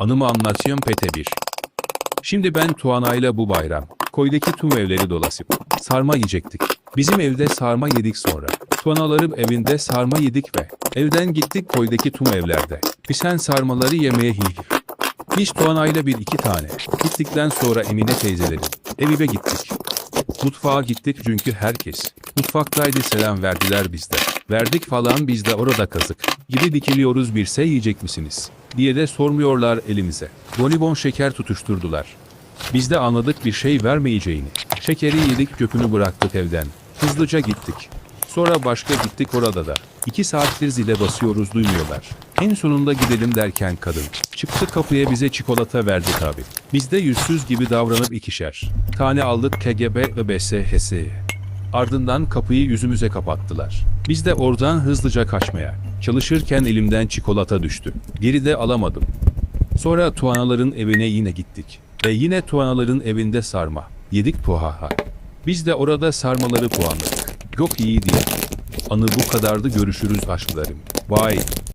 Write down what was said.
Anımı anlatıyorum pete bir. Şimdi ben Tuana'yla bu bayram, koydaki tüm evleri dolasıp, sarma yiyecektik. Bizim evde sarma yedik sonra. Tuanaların evinde sarma yedik ve evden gittik koydaki tüm evlerde. Pisen sarmaları yemeye hi. Biz Tuana'yla bir iki tane. Gittikten sonra Emine teyzelerin evibe gittik. Mutfağa gittik çünkü herkes mutfaktaydı selam verdiler bizde. Verdik falan biz de orada kazık. Gibi dikiliyoruz bir şey yiyecek misiniz? diye de sormuyorlar elimize. Bonibon şeker tutuşturdular. Biz de anladık bir şey vermeyeceğini. Şekeri yedik köpünü bıraktık evden. Hızlıca gittik. Sonra başka gittik orada da. İki saattir zile basıyoruz duymuyorlar. En sonunda gidelim derken kadın. Çıktı kapıya bize çikolata verdi tabi. Biz de yüzsüz gibi davranıp ikişer. Tane aldık KGB ÖBS HS'ye. Ardından kapıyı yüzümüze kapattılar. Biz de oradan hızlıca kaçmaya. Çalışırken elimden çikolata düştü. Geri de alamadım. Sonra Tuanaların evine yine gittik. Ve yine Tuanaların evinde sarma. Yedik puhaha. Biz de orada sarmaları puanladık. Yok iyi diye. Anı bu kadardı görüşürüz aşklarım. Bye.